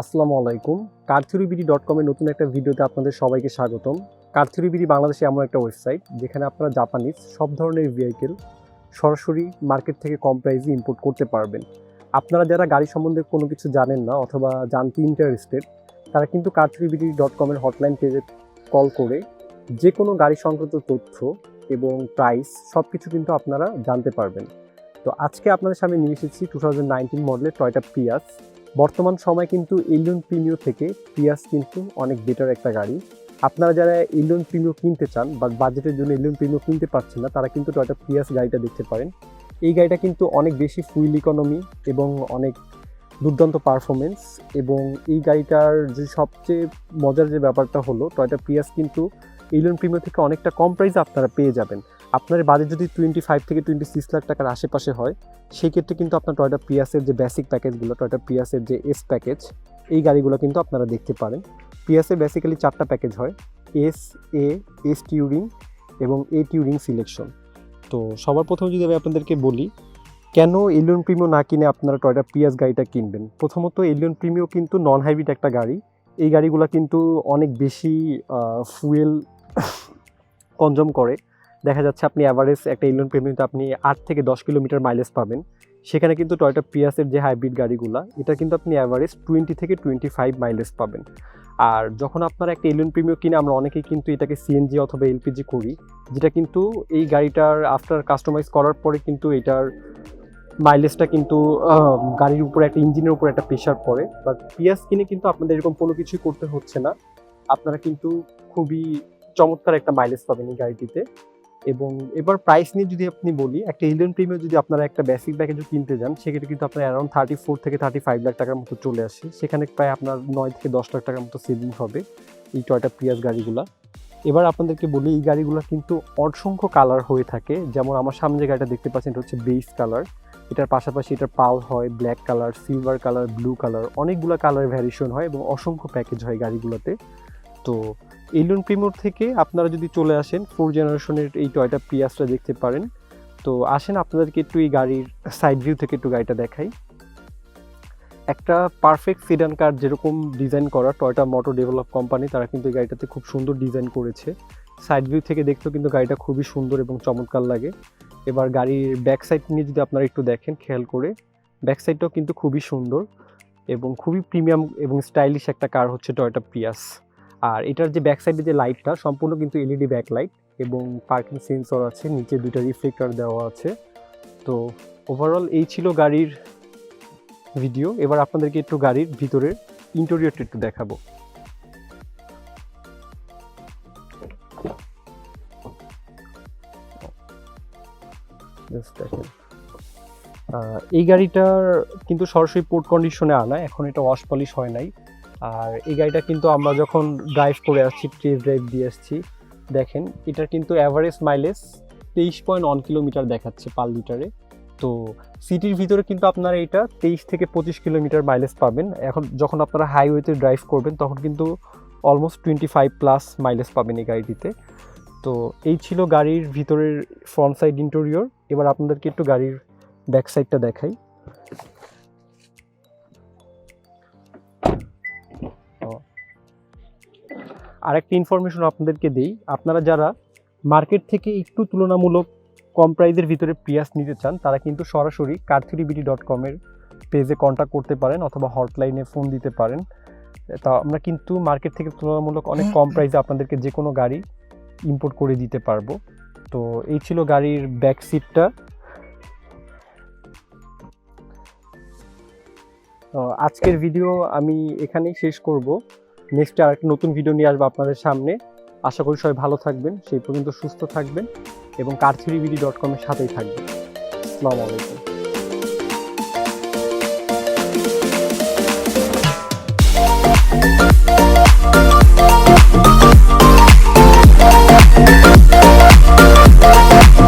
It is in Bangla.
আসসালামু আলাইকুম। কারথিউরিবিডি ডট কমের নতুন একটা ভিডিওতে আপনাদের সবাইকে স্বাগতম। কারথিউরিবিডি বাংলাদেশে এমন একটা ওয়েবসাইট যেখানে আপনারা জাপানিজ সব ধরনের ভেহিকেল সরাসরি মার্কেট থেকে কম প্রাইসে ইম্পোর্ট করতে পারবেন। আপনারা যারা গাড়ি সম্বন্ধে কোনো কিছু জানেন না অথবা জানতে ইন্টারেস্টেড তারা কিন্তু কারথিউরিবিডি ডট কমের হটলাইন পেজে কল করে যে কোনো গাড়ি সংক্রান্ত তথ্য এবং প্রাইস সব কিছু কিন্তু আপনারা জানতে পারবেন। তো আজকে আপনাদের সামনে নিয়ে এসেছি টু থাউজেন্ড নাইনটিন মডেলের টয়টা পিয়াস বর্তমান সময় কিন্তু এলিয়ন প্রিমিও থেকে পিয়াস কিন্তু অনেক বেটার একটা গাড়ি। আপনারা যারা ইলিয়ন প্রিমিও কিনতে চান বা বাজেটের জন্য এলিয়ন প্রিমিও কিনতে পারছেন না, তারা কিন্তু টয়টা পিয়াস গাড়িটা দেখতে পারেন। এই গাড়িটা কিন্তু অনেক বেশি ফুইল ইকোনমি এবং অনেক দুর্দান্ত পারফরমেন্স এবং এই গাড়িটার যে সবচেয়ে মজার যে ব্যাপারটা হলো টয়টা পিয়াস কিন্তু এলিয়ন প্রিমিও থেকে অনেকটা কম প্রাইসে আপনারা পেয়ে যাবেন। আপনার বাজেট যদি টোয়েন্টি ফাইভ থেকে টোয়েন্টি সিক্স লাখ টাকার আশেপাশে হয় সেই ক্ষেত্রে কিন্তু আপনার টয়টা পিয়াসের যে বেসিক প্যাকেজগুলো টয়টা পিয়াসের যে এস প্যাকেজ এই গাড়িগুলো কিন্তু আপনারা দেখতে পারেন। পিয়াসের বেসিক্যালি চারটা প্যাকেজ হয় এস এ এস টিউরিং এবং এ টিউরিং সিলেকশন তো সবার প্রথমে যদি আমি আপনাদেরকে বলি, কেন এলিয়ন প্রিমিও না কিনে আপনারা টয়টা পিয়াস গাড়িটা কিনবেন? প্রথমত এলিয়ন প্রিমিও কিন্তু নন হাইব্রিড একটা গাড়ি। এই গাড়িগুলো কিন্তু অনেক বেশি ফুয়েল কনজম করে। দেখা যাচ্ছে আপনি অ্যাভারেজ একটা এলিয়ন প্রিমিয়ামতে আপনি আট থেকে দশ কিলোমিটার মাইলেজ পাবেন। সেখানে কিন্তু টয়টা পিয়াসের যে হাইব্রিড গাড়িগুলো, এটা কিন্তু আপনি অ্যাভারেজ টোয়েন্টি থেকে টোয়েন্টি ফাইভ মাইলেজ পাবেন। আর যখন আপনারা একটা এলিয়ন প্রিমিয়াম কিনে, আমরা অনেকেই কিন্তু এটাকে সিএনজি অথবা এলপিজি করি, যেটা কিন্তু এই গাড়িটার আফটার কাস্টমাইজ করার পরে কিন্তু এটার মাইলেজটা কিন্তু গাড়ির উপরে একটা ইঞ্জিনের উপরে একটা প্রেশার পড়ে। বাট পিয়াস কিনে কিন্তু আপনাদের এরকম কোনো কিছুই করতে হচ্ছে না। আপনারা কিন্তু খুবই চমৎকার একটা মাইলেজ পাবেন এই গাড়িটিতে। এবং এবার প্রাইস নিয়ে যদি আপনি বলি, একটা এলিয়ন প্রিমিয়াম যদি আপনারা একটা বেসিক প্যাকেজও কিনতে যান, সেক্ষেত্রে কিন্তু আপনার অ্যারাউন্ড থার্টি ফোর থেকে থার্টি ফাইভ লাখ টাকার মতো চলে আসে। সেখানে প্রায় আপনার নয় থেকে দশ লাখ টাকার মতো সেভিং হবে এই টয়টা পিয়াস গাড়িগুলা। এবার আপনাদেরকে বলি, এই গাড়িগুলো কিন্তু অসংখ্য কালার হয়ে থাকে। যেমন আমার সামনে যে গাড়িটা দেখতে পাচ্ছেন, এটা হচ্ছে বেস কালার এটার পাশাপাশি এটার পাল হয় black colour silver colour blue colour অনেকগুলো কালার ভ্যারিয়েশন হয় এবং অসংখ্য প্যাকেজ হয় গাড়িগুলোতে। তো এলিয়ন প্রিমোর থেকে আপনারা যদি চলে আসেন ফোর জেনারেশনের এই টয়টা পিয়াসটা দেখতে পারেন। তো আসেন, আপনাদেরকে একটু এই গাড়ির সাইড ভিউ থেকে একটু গাড়িটা দেখাই। একটা পারফেক্ট সিডান কার যেরকম ডিজাইন করা টয়টা মোটর ডেভেলপ কোম্পানি তারা কিন্তু এই গাড়িটাতে খুব সুন্দর ডিজাইন করেছে। সাইড ভিউ থেকে দেখতেও কিন্তু গাড়িটা খুবই সুন্দর এবং চমৎকার লাগে। এবার গাড়ির ব্যাক সাইড নিয়ে যদি আপনারা একটু দেখেন, খেয়াল করে ব্যাক সাইডটাও কিন্তু খুবই সুন্দর এবং খুবই প্রিমিয়াম এবং স্টাইলিশ একটা কার হচ্ছে টয়টা পিয়াস আর এটার যে ব্যাক সাইডে যে লাইটটা সম্পূর্ণ কিন্তু এলইডি ব্যাক লাইট এবং পার্কিং সেন্সর আছে, নিচে দুইটা রিফ্লেক্টর দেওয়া আছে। তো ওভারঅল এই ছিল গাড়ির ভিডিও এবার আপনাদেরকে একটু গাড়ির ভিতরের ইন্টেরিয়রটা একটু দেখাবো। এই গাড়িটার কিন্তু সরাসরি পোর্ট কন্ডিশনে আনা, এখন এটা ওয়াশ পলিশ হয় নাই। আর এই গাড়িটা কিন্তু আমরা যখন ড্রাইভ করে আসছি টেস্ট ড্রাইভ দিয়ে আসছি, দেখেন, এটার কিন্তু অ্যাভারেজ মাইলেজ তেইশ পয়েন্ট ওয়ান কিলোমিটার দেখাচ্ছে পার লিটারে তো সিটির ভিতরে কিন্তু আপনারা এটা তেইশ থেকে পঁচিশ কিলোমিটার মাইলেজ পাবেন। এখন যখন আপনারা হাইওয়েতে ড্রাইভ করবেন, তখন কিন্তু almost twenty five plus mileage পাবেন এই গাড়িটিতে। তো এই ছিল গাড়ির ভিতরের ফ্রন্ট সাইড ইন্টেরিয়র এবার আপনাদেরকে একটু গাড়ির ব্যাক সাইডটা দেখাই। আরেকটা ইনফরমেশন আপনাদেরকে দেই। আপনারা যারা মার্কেট থেকে একটু তুলনামূলক কম প্রাইজের ভিতরে পিয়াস নিতে চান তারা কিন্তু সরাসরি কার্থিরিবিডি ডট কমের পেজে কন্ট্যাক্ট করতে পারেন অথবা হটলাইনে ফোন দিতে পারেন। তা আমরা কিন্তু মার্কেট থেকে তুলনামূলক অনেক কম প্রাইসে আপনাদেরকে যে কোনো গাড়ি ইম্পোর্ট করে দিতে পারব। তো এই ছিল গাড়ির ব্যাক সিটটা আজকের ভিডিও আমি এখানেই শেষ করব। নেক্সট আর একটা নতুন ভিডিও নিয়ে আসব আপনাদের সামনে। আশা করি সবাই ভালো থাকবেন, সেই পর্যন্ত সুস্থ থাকবেন এবং কারথিরিবিডি ডট কমের সাথেই থাকবেন। আসসালামু আলাইকুম।